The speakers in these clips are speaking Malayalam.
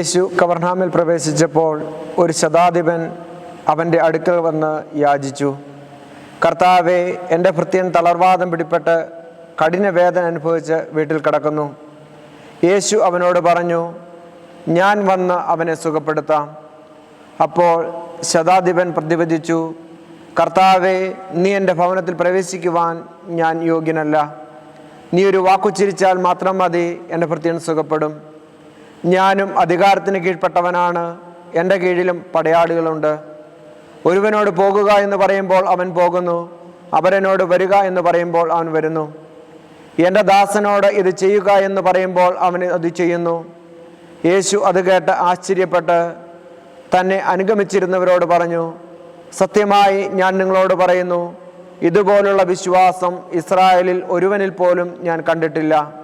യേശു കവർണാമിൽ പ്രവേശിച്ചപ്പോൾ ഒരു ശതാധിപൻ അവന്റെ അടുക്കൽ വന്ന് യാചിച്ചു. കർത്താവെ എന്റെ ഭൃത്യൻ തളർവാദം പിടിപ്പെട്ട് കഠിന വേദന അനുഭവിച്ച് വീട്ടിൽ കിടക്കുന്നു. യേശു അവനോട് പറഞ്ഞു ഞാൻ വന്ന് അവനെ സുഖപ്പെടുത്താം. അപ്പോൾ ശതാധിപൻ പ്രതിവചിച്ചു കർത്താവെ നീ എന്റെ ഭവനത്തിൽ പ്രവേശിക്കുവാൻ ഞാൻ യോഗ്യനല്ല. നീ ഒരു വാക്കുച്ചിരിച്ചാൽ മാത്രം മതി എന്റെ ഭൃത്യൻ സുഖപ്പെടും. ഞാനും അധികാരത്തിന് കീഴ്പ്പെട്ടവനാണ്. എന്റെ കീഴിലും പടയാളികളുണ്ട്. ഒരുവനോട് പോകുക എന്ന് പറയുമ്പോൾ അവൻ പോകുന്നു. അവരനോട് വരിക എന്ന് പറയുമ്പോൾ അവൻ വരുന്നു. എന്റെ ദാസനോട് ഇത് ചെയ്യുക എന്ന് പറയുമ്പോൾ അവൻ അത് ചെയ്യുന്നു. യേശു അത് കേട്ട് ആശ്ചര്യപ്പെട്ട് തന്നെ അനുഗമിച്ചിരുന്നവരോട് പറഞ്ഞു സത്യമായി ഞാൻ നിങ്ങളോട് പറയുന്നു ഇതുപോലുള്ള വിശ്വാസം ഇസ്രായേലിൽ ഒരുവനിൽ പോലും ഞാൻ കണ്ടിട്ടില്ല.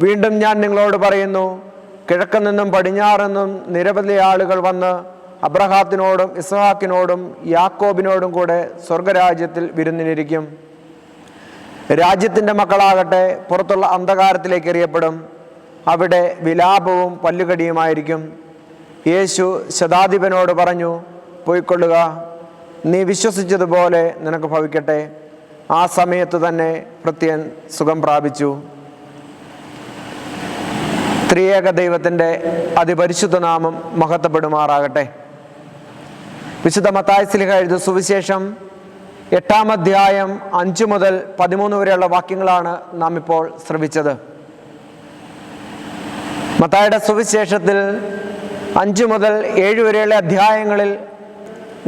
വീണ്ടും ഞാൻ നിങ്ങളോട് പറയുന്നു കിഴക്ക് നിന്നും പടിഞ്ഞാറെന്നും നിരവധി ആളുകൾ വന്ന് അബ്രഹാത്തിനോടും ഇസ്ഹാക്കിനോടും യാക്കോബിനോടും കൂടെ സ്വർഗരാജ്യത്തിൽ വിരുന്നിനിരിക്കും രാജ്യത്തിന്റെ മക്കളാകട്ടെ പുറത്തുള്ള അന്ധകാരത്തിലേക്ക് എറിയപ്പെടും. അവിടെ വിലാപവും പല്ലുകടിയുമായിരിക്കും. യേശു ശതാധിപനോട് പറഞ്ഞു പോയിക്കൊള്ളുക. നീ വിശ്വസിച്ചതുപോലെ നിനക്ക് ഭവിക്കട്ടെ. ആ സമയത്ത് തന്നെ ഭൃത്യൻ സുഖം പ്രാപിച്ചു. ത്രിയേക ദൈവത്തിന്റെ അതിപരിശുദ്ധ നാമം മഹത്വപ്പെടുമാറാകട്ടെ. വിശുദ്ധ മത്തായസ്ലിഹ എഴുത സുവിശേഷം എട്ടാം അധ്യായം അഞ്ചു മുതൽ പതിമൂന്ന് വരെയുള്ള വാക്യങ്ങളാണ് നാം ഇപ്പോൾ ശ്രവിച്ചത്. മത്തായുടെ സുവിശേഷത്തിൽ അഞ്ചു മുതൽ ഏഴ് വരെയുള്ള അധ്യായങ്ങളിൽ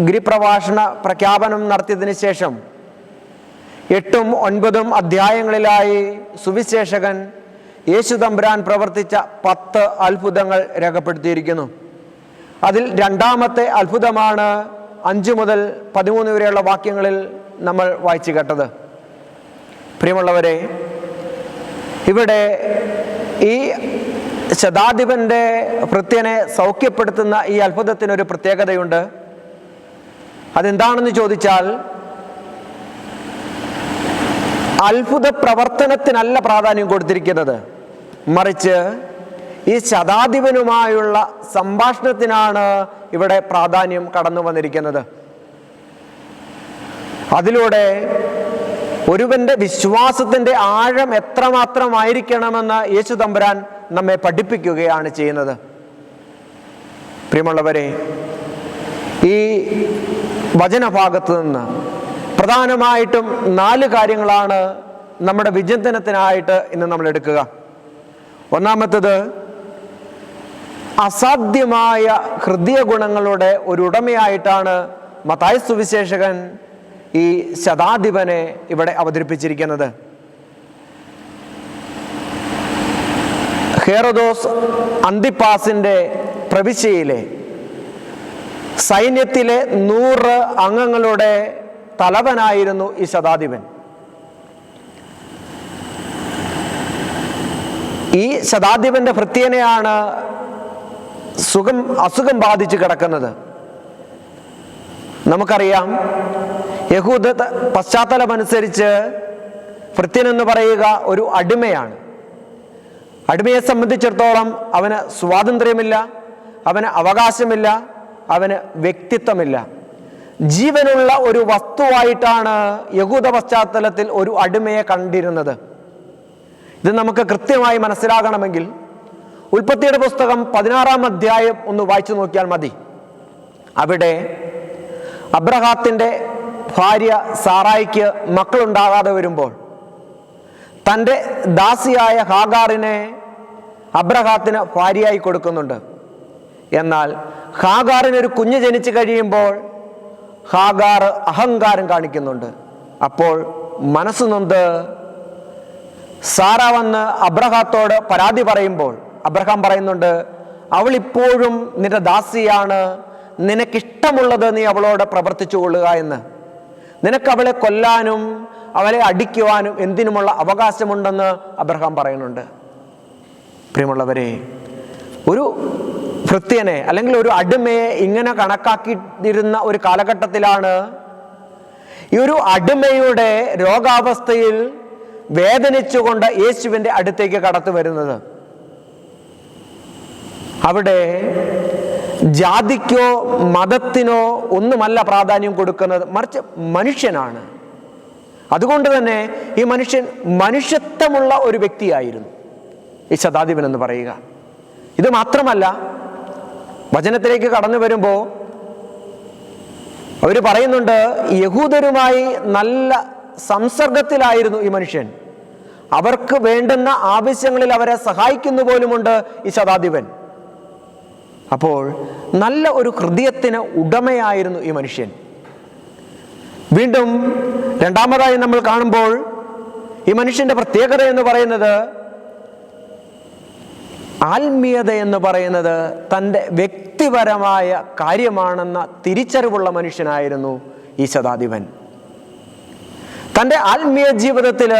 ഗിരിപ്രഭാഷണ പ്രഖ്യാപനം നടത്തിയതിനു ശേഷം എട്ടും ഒൻപതും അധ്യായങ്ങളിലായി സുവിശേഷകൻ യേശു തമ്പുരാൻ പ്രവർത്തിച്ച പത്ത് അത്ഭുതങ്ങൾ രേഖപ്പെടുത്തിയിരിക്കുന്നു. അതിൽ രണ്ടാമത്തെ അത്ഭുതമാണ് അഞ്ചു മുതൽ പതിമൂന്ന് വരെയുള്ള വാക്യങ്ങളിൽ നമ്മൾ വായിച്ചു കേട്ടത്. പ്രിയമുള്ളവരെ ഇവിടെ ഈ ശതാധിപന്റെ ഭൃത്യനെ സൗഖ്യപ്പെടുത്തുന്ന ഈ അത്ഭുതത്തിനൊരു പ്രത്യേകതയുണ്ട്. അതെന്താണെന്ന് ചോദിച്ചാൽ അത്ഭുത പ്രവർത്തനത്തിനല്ല പ്രാധാന്യം കൊടുത്തിരിക്കുന്നത്. മറിച്ച് ഈ ശതാധിപനുമായുള്ള സംഭാഷണത്തിനാണ് ഇവിടെ പ്രാധാന്യം കടന്നു വന്നിരിക്കുന്നത്. അതിലൂടെ ഒരുവന്റെ വിശ്വാസത്തിന്റെ ആഴം എത്രമാത്രമായിരിക്കണമെന്ന് യേശു തമ്പുരാൻ നമ്മെ പഠിപ്പിക്കുകയാണ് ചെയ്യുന്നത്. പ്രിയമുള്ളവരെ ഈ വചനഭാഗത്ത് നിന്ന് പ്രധാനമായിട്ടും നാല് കാര്യങ്ങളാണ് നമ്മുടെ വിചിന്തനത്തിനായിട്ട് ഇന്ന് നമ്മൾ എടുക്കുക ഒന്നാമത്തത് അസാധ്യമായ ഹൃദയ ഗുണങ്ങളുടെ ഒരു ഉടമയായിട്ടാണ് മതായ സുവിശേഷകൻ ഈ ശതാധിപനെ ഇവിടെ അവതരിപ്പിച്ചിരിക്കുന്നത്. ഹേറോദോസ് അന്തിപ്പാസിന്റെ പ്രവിശ്യയിലെ സൈന്യത്തിലെ നൂറ് അംഗങ്ങളുടെ തലവനായിരുന്നു ഈ ശതാധിപൻ. ഈ ശതാധിപന്റെ ഭൃത്യനെയാണ് സുഖം അസുഖം ബാധിച്ച് കിടക്കുന്നത്. നമുക്കറിയാം യഹൂദ പശ്ചാത്തലമനുസരിച്ച് ഭൃത്യൻ എന്ന് പറയുക ഒരു അടിമയാണ്. അടിമയെ സംബന്ധിച്ചിടത്തോളം അവന് സ്വാതന്ത്ര്യമില്ല അവന് അവകാശമില്ല അവന് വ്യക്തിത്വമില്ല. ജീവനുള്ള ഒരു വസ്തുവായിട്ടാണ് യഹൂദ പശ്ചാത്തലത്തിൽ ഒരു അടിമയെ കണ്ടിരുന്നത്. ഇത് നമുക്ക് കൃത്യമായി മനസ്സിലാകണമെങ്കിൽ ഉൽപ്പത്തിയുടെ പുസ്തകം പതിനാറാം അധ്യായം ഒന്ന് വായിച്ചു നോക്കിയാൽ മതി. അവിടെ അബ്രഹാത്തിന്റെ ഭാര്യ സാറായിക്ക് മക്കളുണ്ടാകാതെ വരുമ്പോൾ തന്റെ ദാസിയായ ഹാഗാറിനെ അബ്രഹാത്തിന് ഭാര്യയായി കൊടുക്കുന്നുണ്ട്. എന്നാൽ ഹാഗാറിന് ഒരു കുഞ്ഞ് ജനിച്ചു കഴിയുമ്പോൾ ഹാഗാർ അഹങ്കാരം കാണിക്കുന്നുണ്ട്. അപ്പോൾ മനസ്സ് നൊന്ത് സാറ വന്ന് അബ്രഹാത്തോട് പരാതി പറയുമ്പോൾ അബ്രഹാം പറയുന്നുണ്ട് അവൾ ഇപ്പോഴും നിന്റെ ദാസിയാണ്. നിനക്കിഷ്ടമുള്ളത് നീ അവളോട് പ്രവർത്തിച്ചു കൊള്ളുക എന്ന്. നിനക്ക് അവളെ കൊല്ലാനും അവളെ അടിക്കുവാനും എന്തിനുമുള്ള അവകാശമുണ്ടെന്ന് അബ്രഹാം പറയുന്നുണ്ട്. പ്രിയമുള്ളവരെ ഒരു ഭൃത്യനെ അല്ലെങ്കിൽ ഒരു അടിമയെ ഇങ്ങനെ കണക്കാക്കിയിരുന്ന ഒരു കാലഘട്ടത്തിലാണ് ഈ ഒരു അടിമയുടെ രോഗാവസ്ഥയിൽ വേദനിച്ചുകൊണ്ട് യേശുവിന്റെ അടുത്തേക്ക് കടത്തു വരുന്നത്. അവിടെ ജാതിക്കോ മതത്തിനോ ഒന്നുമല്ല പ്രാധാന്യം കൊടുക്കുന്നത് മറിച്ച് മനുഷ്യനാണ്. അതുകൊണ്ട് തന്നെ ഈ മനുഷ്യൻ മനുഷ്യത്വമുള്ള ഒരു വ്യക്തിയായിരുന്നു. ഈ ശതാധിപൻ എന്ന് പറയുക. ഇത് മാത്രമല്ല വചനത്തിലേക്ക് കടന്നു വരുമ്പോൾ അവർ പറയുന്നുണ്ട് യഹൂദരുമായി നല്ല സംസർഗത്തിലായിരുന്നു ഈ മനുഷ്യൻ. അവർക്ക് വേണ്ടുന്ന ആവശ്യങ്ങളിൽ അവരെ സഹായിക്കുന്നു പോലുമുണ്ട് ഈ ശതാധിപൻ. അപ്പോൾ നല്ല ഒരു ഹൃദയത്തിന് ഉടമയായിരുന്നു ഈ മനുഷ്യൻ. വീണ്ടും രണ്ടാമതായി നമ്മൾ കാണുമ്പോൾ ഈ മനുഷ്യന്റെ പ്രത്യേകത എന്ന് പറയുന്നത് ആത്മീയത എന്ന് പറയുന്നത് തന്റെ വ്യക്തിപരമായ കാര്യമാണെന്ന തിരിച്ചറിവുള്ള മനുഷ്യനായിരുന്നു ഈ ശതാധിപൻ. തന്റെ ആത്മീയ ജീവിതത്തിൽ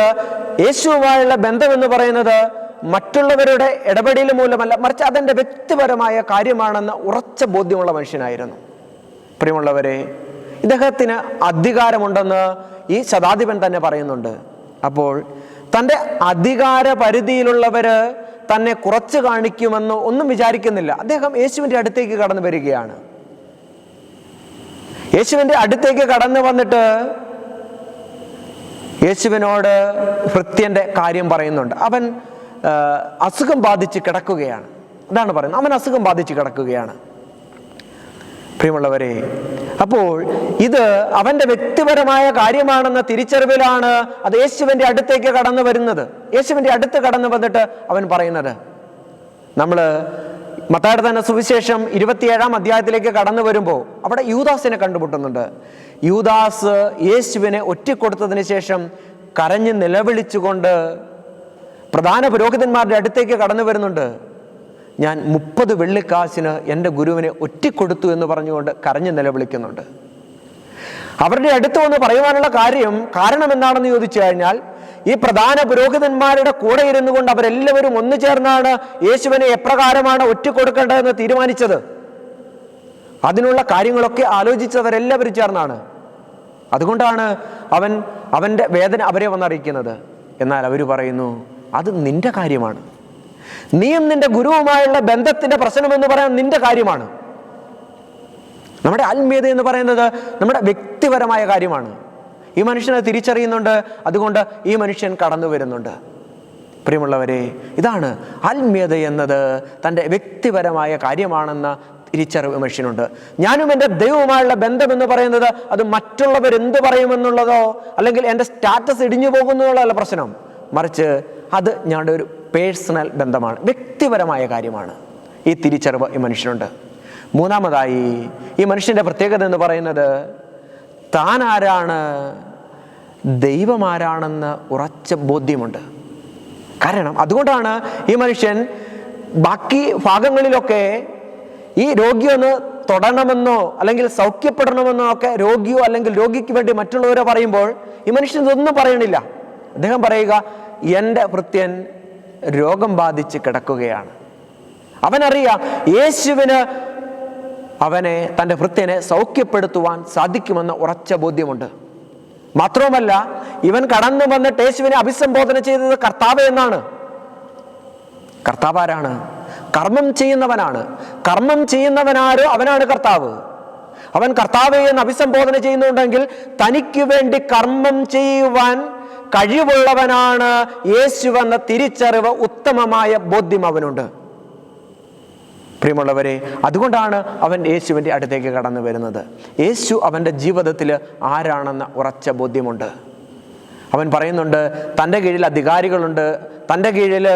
യേശുവുമായുള്ള ബന്ധം എന്ന് പറയുന്നത് മറ്റുള്ളവരുടെ ഇടപെടൽ മൂലമല്ല മറിച്ച് അതെന്റെ വ്യക്തിപരമായ കാര്യമാണെന്ന് ഉറച്ച ബോധ്യമുള്ള മനുഷ്യനായിരുന്നു. പ്രിയമുള്ളവരെ ഇദ്ദേഹത്തിന് അധികാരമുണ്ടെന്ന് ഈ ശതാധിപൻ തന്നെ പറയുന്നുണ്ട്. അപ്പോൾ തന്റെ അധികാര പരിധിയിലുള്ളവർ തന്നെ കുറച്ച് കാണിക്കുമെന്ന് ഒന്നും വിചാരിക്കുന്നില്ല. അദ്ദേഹം യേശുവിന്റെ അടുത്തേക്ക് കടന്നു വരികയാണ്. യേശുവിന്റെ അടുത്തേക്ക് കടന്നു വന്നിട്ട് യേശുവിനോട് ഭൃത്യന്റെ കാര്യം പറയുന്നുണ്ട്. അവൻ അസുഖം ബാധിച്ച് കിടക്കുകയാണ്. അതാണ് പറയുന്നത്. അവൻ അസുഖം ബാധിച്ച് കിടക്കുകയാണ്. പ്രിയമുള്ളവരെ അപ്പോൾ ഇത് അവന്റെ വ്യക്തിപരമായ കാര്യമാണെന്ന തിരിച്ചറിവിലാണ് അത് യേശുവിന്റെ അടുത്തേക്ക് കടന്നു വരുന്നത്. യേശുവിന്റെ അടുത്ത് കടന്നു വന്നിട്ട് അവൻ പറയുന്നത് നമ്മൾ മത്തായുടെ തന്നെ സുവിശേഷം ഇരുപത്തിയേഴാം അധ്യായത്തിലേക്ക് കടന്നു വരുമ്പോൾ അവിടെ യൂദാസിനെ കണ്ടുമുട്ടുന്നുണ്ട്. യൂദാസ് യേശുവിനെ ഒറ്റിക്കൊടുത്തതിന് ശേഷം കരഞ്ഞ് നിലവിളിച്ചുകൊണ്ട് പ്രധാന പുരോഹിതന്മാരുടെ അടുത്തേക്ക് കടന്നു വരുന്നുണ്ട്. ഞാൻ മുപ്പത് വെള്ളിക്കാശിന് എന്റെ ഗുരുവിനെ ഒറ്റിക്കൊടുത്തു എന്ന് പറഞ്ഞുകൊണ്ട് കരഞ്ഞ് നിലവിളിക്കുന്നുണ്ട്. അവരുടെ അടുത്ത് വന്ന് പറയുവാനുള്ള കാര്യം കാരണം എന്താണെന്ന് ചോദിച്ചു കഴിഞ്ഞാൽ ഈ പ്രധാന പുരോഹിതന്മാരുടെ കൂടെ ഇരുന്നു കൊണ്ട് അവരെല്ലാവരും ഒന്നു ചേർന്നാണ് യേശുവിനെ എപ്രകാരമാണ് ഒറ്റിക്കൊടുക്കേണ്ടതെന്ന് തീരുമാനിച്ചത്. അതിനുള്ള കാര്യങ്ങളൊക്കെ ആലോചിച്ചവരെല്ലാവരും ചേർന്നാണ്. അതുകൊണ്ടാണ് അവൻ അവന്റെ വേദന അവരെ വന്നറിയിക്കുന്നത്. എന്നാൽ അവർ പറയുന്നു അത് നിന്റെ കാര്യമാണ്. നീയും നിന്റെ ഗുരുവുമായുള്ള ബന്ധത്തിന്റെ പ്രശ്നം എന്ന് പറയാൻ നിന്റെ കാര്യമാണ്. നമ്മുടെ ആത്മീയത എന്ന് പറയുന്നത് നമ്മുടെ വ്യക്തിപരമായ കാര്യമാണ്. ഈ മനുഷ്യനെ തിരിച്ചറിയുന്നുണ്ട്. അതുകൊണ്ട് ഈ മനുഷ്യൻ കടന്നു വരുന്നുണ്ട്. പ്രിയമുള്ളവരെ ഇതാണ് ആത്മീയത എന്നത്. തന്റെ വ്യക്തിപരമായ കാര്യമാണെന്ന തിരിച്ചറിവ് മനുഷ്യനുണ്ട്. ഞാനും എന്റെ ദൈവവുമായുള്ള ബന്ധം എന്ന് പറയുന്നത് അത് മറ്റുള്ളവർ എന്ത് പറയുമെന്നുള്ളതോ അല്ലെങ്കിൽ എന്റെ സ്റ്റാറ്റസ് ഇടിഞ്ഞു പോകുന്നുള്ളതല്ല പ്രശ്നം. മറിച്ച് അത് ഞങ്ങളുടെ ഒരു പേഴ്സണൽ ബന്ധമാണ് വ്യക്തിപരമായ കാര്യമാണ്. ഈ തിരിച്ചറിവ് ഈ മനുഷ്യനുണ്ട്. മൂന്നാമതായി ഈ മനുഷ്യന്റെ പ്രത്യേകത എന്ന് പറയുന്നത് താൻ ആരാണ് ദൈവമാരാണെന്ന് ഉറച്ച ബോധ്യമുണ്ട്. കാരണം അതുകൊണ്ടാണ് ഈ മനുഷ്യൻ ബാക്കി ഭാഗങ്ങളിലൊക്കെ ഈ രോഗിയൊന്ന് തൊടണമെന്നോ അല്ലെങ്കിൽ സൗഖ്യപ്പെടണമെന്നോ ഒക്കെ രോഗിയോ അല്ലെങ്കിൽ രോഗിക്ക് വേണ്ടി മറ്റുള്ളവരോ പറയുമ്പോൾ ഈ മനുഷ്യൻ ഇതൊന്നും പറയണില്ല. അദ്ദേഹം പറയുക എന്റെ ഭൃത്യൻ രോഗം ബാധിച്ച് കിടക്കുകയാണ്. അവനറിയാം യേശുവിന് അവനെ തന്റെ ഭൃത്യനെ സൗഖ്യപ്പെടുത്തുവാൻ സാധിക്കുമെന്ന ഉറച്ച ബോധ്യമുണ്ട്. മാത്രവുമല്ല ഇവൻ കടന്നു വന്നിട്ട് യേശുവിനെ അഭിസംബോധന ചെയ്തത് കർത്താവ് എന്നാണ്. കർത്താവാരാണ്? കർമ്മം ചെയ്യുന്നവനാണ്. കർമ്മം ചെയ്യുന്നവനാരോ അവനാണ് കർത്താവ്. അവൻ കർത്താവ് എന്ന് അഭിസംബോധന ചെയ്യുന്നുണ്ടെങ്കിൽ തനിക്ക് വേണ്ടി കർമ്മം ചെയ്യുവാൻ കഴിവുള്ളവനാണ് യേശുവെന്ന തിരിച്ചറിവ് ഉത്തമമായ ബോധ്യം അവനുണ്ട്. പ്രിയമുള്ളവരെ അതുകൊണ്ടാണ് അവൻ യേശുവിന്റെ അടുത്തേക്ക് കടന്നു വരുന്നത്. യേശു അവന്റെ ജീവിതത്തിൽ ആരാണെന്ന ഉറച്ച ബോധ്യമുണ്ട്. അവൻ പറയുന്നുണ്ട് തന്റെ കീഴിൽ അധികാരികളുണ്ട് തന്റെ കീഴിൽ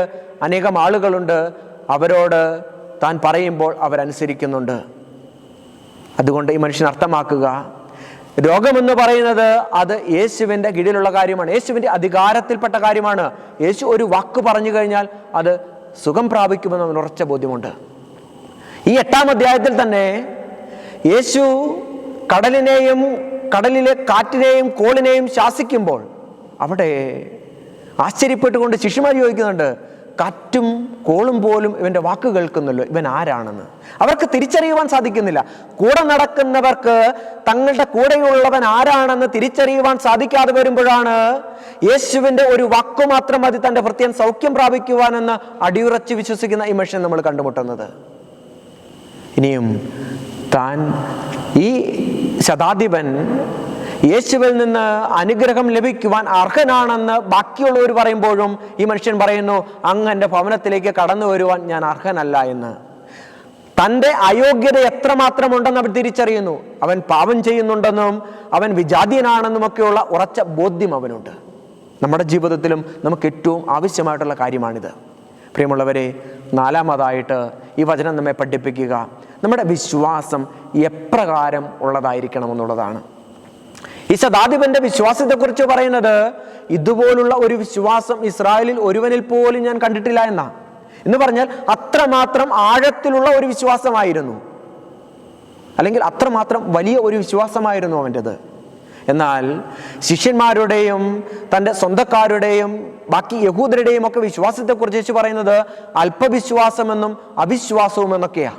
അനേകം ആളുകളുണ്ട്. അവരോട് താൻ പറയുമ്പോൾ അവരനുസരിക്കുന്നുണ്ട്. അതുകൊണ്ട് ഈ മനുഷ്യൻ അർത്ഥമാക്കുക രോഗമെന്ന് പറയുന്നത് അത് യേശുവിന്റെ കീഴിലുള്ള കാര്യമാണ്. യേശുവിന്റെ അധികാരത്തിൽപ്പെട്ട കാര്യമാണ്. യേശു ഒരു വാക്ക് പറഞ്ഞു കഴിഞ്ഞാൽ അത് സുഖം പ്രാപിക്കുമെന്ന് അവൻ ഉറച്ച ബോധ്യമുണ്ട്. ഈ എട്ടാം അധ്യായത്തിൽ തന്നെ യേശു കടലിനെയും കടലിലെ കാറ്റിനെയും കോളിനെയും ശാസിക്കുമ്പോൾ അവിടെ ആശ്ചര്യപ്പെട്ടുകൊണ്ട് ശിശുമാർ ചോദിക്കുന്നുണ്ട് കാറ്റും കോളും പോലും ഇവന്റെ വാക്ക് കേൾക്കുന്നല്ലോ. ഇവൻ ആരാണെന്ന്? അവർക്ക് തിരിച്ചറിയുവാൻ സാധിക്കുന്നില്ല. കൂടെ നടക്കുന്നവർക്ക് തങ്ങളുടെ കൂടെയുള്ളവൻ ആരാണെന്ന് തിരിച്ചറിയുവാൻ സാധിക്കാതെ വരുമ്പോഴാണ് യേശുവിന്റെ ഒരു വാക്കു മാത്രം മതി തന്റെ ഭൃത്യൻ സൗഖ്യം പ്രാപിക്കുവാനെന്ന് അടിയുറച്ച് വിശ്വസിക്കുന്ന ഈ മനുഷ്യൻ നമ്മൾ കണ്ടുമുട്ടുന്നത്. ഇനിയും താൻ ഈ ശതാധിപൻ യേശുവിൽ നിന്ന് അനുഗ്രഹം ലഭിക്കുവാൻ അർഹനാണെന്ന് ബാക്കിയുള്ളവർ പറയുമ്പോഴും ഈ മനുഷ്യൻ പറയുന്നു അങ്ങ് എന്റെ ഭവനത്തിലേക്ക് കടന്നു വരുവാൻ ഞാൻ അർഹനല്ല എന്ന്. തന്റെ അയോഗ്യത എത്രമാത്രം ഉണ്ടെന്ന് അവൻ തിരിച്ചറിയുന്നു. അവൻ പാപം ചെയ്യുന്നുണ്ടെന്നും അവൻ വിജാതീയനാണെന്നുമൊക്കെയുള്ള ഉറച്ച ബോധ്യം അവനുണ്ട്. നമ്മുടെ ജീവിതത്തിലും നമുക്ക് ഏറ്റവും ആവശ്യമായിട്ടുള്ള കാര്യമാണിത്. പ്രിയമുള്ളവരെ നാലാമതായിട്ട് ഈ വചനം നമ്മെ പഠിപ്പിക്കുക. നമ്മുടെ വിശ്വാസം എപ്രകാരം ഉള്ളതായിരിക്കണം എന്നുള്ളതാണ് ഈ ശതാധിപന്റെ വിശ്വാസത്തെക്കുറിച്ച് പറയുന്നത് ഇതുപോലുള്ള ഒരു വിശ്വാസം ഇസ്രായേലിൽ ഒരുവനിൽ പോലും ഞാൻ കണ്ടിട്ടില്ല എന്നാ. എന്ന് പറഞ്ഞാൽ അത്രമാത്രം ആഴത്തിലുള്ള ഒരു വിശ്വാസമായിരുന്നു. അല്ലെങ്കിൽ അത്രമാത്രം വലിയ ഒരു വിശ്വാസമായിരുന്നു അവന്റെത്. എന്നാൽ ശിഷ്യന്മാരുടെയും തന്റെ സ്വന്തക്കാരുടെയും ബാക്കി യഹൂദരുടെയും ഒക്കെ വിശ്വാസത്തെക്കുറിച്ച് യേശു പറയുന്നത് അല്പവിശ്വാസമെന്നും അവിശ്വാസവും എന്നൊക്കെയാണ്.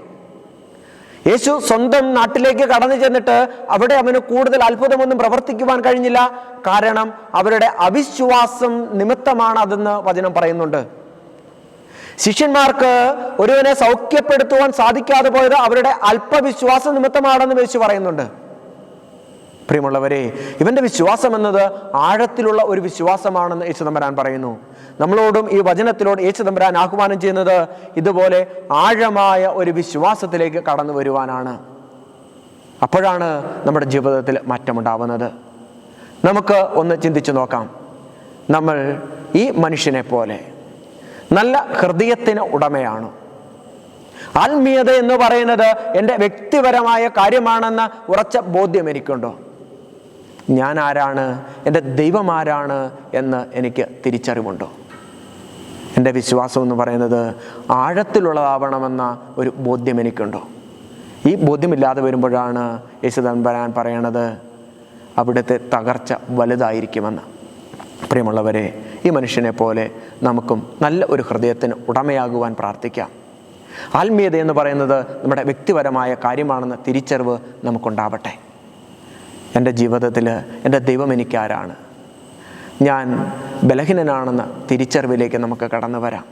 യേശു സ്വന്തം നാട്ടിലേക്ക് കടന്നു ചെന്നിട്ട് അവിടെ അവന് കൂടുതൽ അത്ഭുതമൊന്നും പ്രവർത്തിക്കുവാൻ കഴിഞ്ഞില്ല. കാരണം അവരുടെ അവിശ്വാസം നിമിത്തമാണ് അതെന്ന് വചനം പറയുന്നുണ്ട്. ശിഷ്യന്മാർക്ക് ഒരുവനെ സൗഖ്യപ്പെടുത്തുവാൻ സാധിക്കാതെ പോയത് അവരുടെ അല്പവിശ്വാസം നിമിത്തമാണെന്ന് വെച്ച് പറയുന്നുണ്ട്. പ്രിയമുള്ളവരെ ഇവന്റെ വിശ്വാസം എന്നത് ആഴത്തിലുള്ള ഒരു വിശ്വാസമാണെന്ന് യേശു പറയുന്നു. നമ്മളോടും ഈ വചനത്തിലോട് യേശു ആഹ്വാനം ചെയ്യുന്നത് ഇതുപോലെ ആഴമായ ഒരു വിശ്വാസത്തിലേക്ക് കടന്നു വരുവാനാണ്. അപ്പോഴാണ് നമ്മുടെ ജീവിതത്തിൽ മാറ്റമുണ്ടാവുന്നത്. നമുക്ക് ഒന്ന് ചിന്തിച്ചു നോക്കാം. നമ്മൾ ഈ മനുഷ്യനെ പോലെ നല്ല ഹൃദയത്തിന് ഉടമയാണ്. ആത്മീയത എന്ന് പറയുന്നത് എന്റെ വ്യക്തിപരമായ കാര്യമാണെന്ന് ഉറച്ച ബോധ്യം എനിക്കുണ്ടോ? ഞാൻ ആരാണ് എന്റെ ദൈവം ആരാണ് എന്ന് എനിക്ക് തിരിച്ചറിവുണ്ടോ? എന്റെ വിശ്വാസം എന്ന് പറയുന്നത് ആഴത്തിലുള്ളതാവണമെന്ന ഒരു ബോധ്യം എനിക്കുണ്ടോ? ഈ ബോധ്യമില്ലാതെ വരുമ്പോഴാണ് യേശുദാൻ പറയാൻ പറയണത് അവിടുത്തെ തകർച്ച വലുതായിരിക്കുമെന്ന്. പ്രിയമുള്ളവരെ ഈ മനുഷ്യനെ പോലെ നമുക്കും നല്ല ഒരു ഹൃദയത്തിന് ഉടമയാകുവാൻ പ്രാർത്ഥിക്കാം. ആത്മീയത എന്ന് പറയുന്നത് നമ്മുടെ വ്യക്തിപരമായ കാര്യമാണെന്ന തിരിച്ചറിവ് നമുക്കുണ്ടാവട്ടെ. എന്റെ ജീവിതത്തിൽ എന്റെ ദൈവം എനിക്കാരാണ്. ഞാൻ ബലഹീനനാണെന്ന തിരിച്ചറിവിലേക്ക് നമുക്ക് കടന്നു വരാം.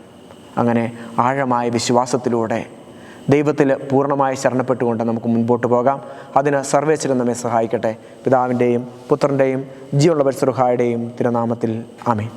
അങ്ങനെ ആഴമായ വിശ്വാസത്തിലൂടെ ദൈവത്തിൽ പൂർണമായി ശരണപ്പെട്ടുകൊണ്ട് നമുക്ക് മുൻപോട്ട് പോകാം. അതിന് സർവേശ്വരൻ നമ്മെ സഹായിക്കട്ടെ. പിതാവിന്റെയും പുത്രന്റെയും ജീവനുള്ള പരിസരഹായുടെയും തിരുനാമത്തിൽ ആമേ